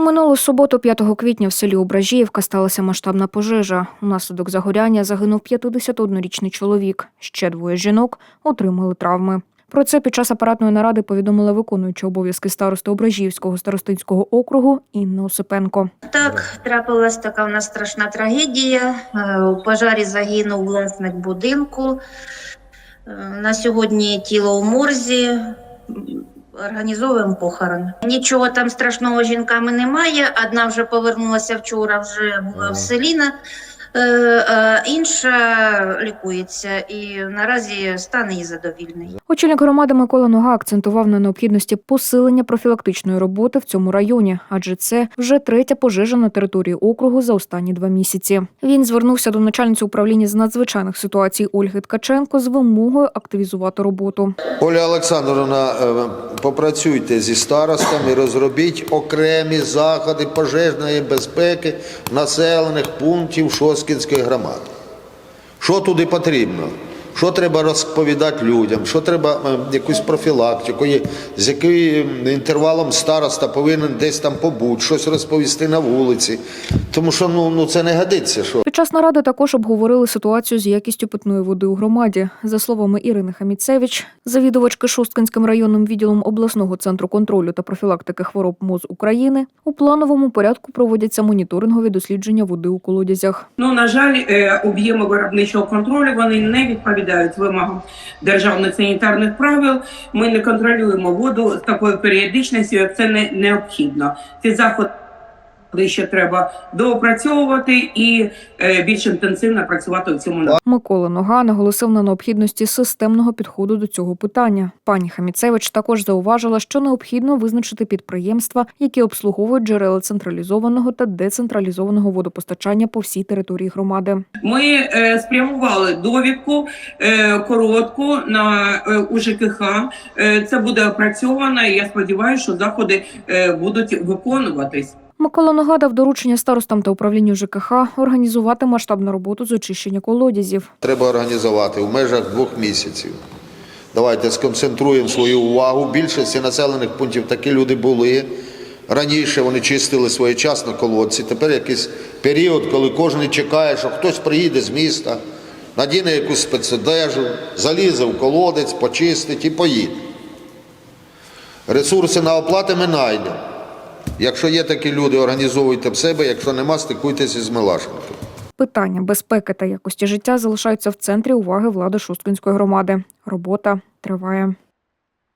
У минулу суботу, 5 квітня, в селі Ображіївка сталася масштабна пожежа. Унаслідок загоряння загинув 51-річний чоловік. Ще двоє жінок отримали травми. Про це під час апаратної наради повідомила виконуюча обов'язки старости Ображіївського старостинського округу Інна Осипенко. Так, трапилась така в нас страшна трагедія. Е, У пожарі загинув власник будинку. Е, На сьогодні тіло у морзі. Організовуємо похорон. Нічого там страшного жінками немає. Одна вже повернулася вчора, вже була в селі. е, а Інша лікується і наразі стан її задовільний. Очільник громади Микола Нога акцентував на необхідності посилення профілактичної роботи в цьому районі, адже це вже третя пожежа на території округу за останні два місяці. Він звернувся до начальниці управління з надзвичайних ситуацій Ольги Ткаченко з вимогою активізувати роботу. Оля Олександровна, е, попрацюйте зі старостами, розробіть окремі заходи пожежної безпеки населених пунктів Шоскінської громади. Що туди потрібно? Що треба розповідати людям? Що треба е, якусь профілактику, з яким інтервалом староста повинен десь там побути, щось розповісти на вулиці. Тому що ну, ну це не годиться. Що Під час наради також обговорили ситуацію з якістю питної води у громаді. За словами Ірини Хаміцевич, завідувачки Шосткинським районним відділом обласного центру контролю та профілактики хвороб МОЗ України, у плановому порядку проводяться моніторингові дослідження води у колодязях. Ну, на жаль, е, об'єми виробничого контролю вони не відповідають вимогам державних санітарних правил. Ми не контролюємо воду з такою періодичністю, як це не необхідно. Ці заходи ще треба доопрацьовувати і е, більш інтенсивно працювати у цьому напрямку. Микола Нога наголосив на необхідності системного підходу до цього питання. Пані Хаміцевич також зауважила, що необхідно визначити підприємства, які обслуговують джерела централізованого та децентралізованого водопостачання по всій території громади. Ми е, спрямували довідку е, коротку на УЖКХ. Це буде опрацьовано. і Я сподіваюся, що заходи будуть виконуватись. Микола Нога дав доручення старостам та управлінню ЖКХ організувати масштабну роботу з очищення колодязів. треба організувати в межах двох місяців. Давайте сконцентруємо свою увагу. Більшості населених пунктів такі люди були. Раніше вони чистили своєчасно колодці. Тепер якийсь період, коли кожен чекає, що хтось приїде з міста, надіне якусь спецодежу, залізе в колодець, почистить і поїде. Ресурси на оплати ми знайдемо. Якщо є такі люди, організовуйте в себе, якщо нема, стикуйтеся з Милашенком. Питання безпеки та якості життя залишаються в центрі уваги влади Шосткинської громади. Робота триває.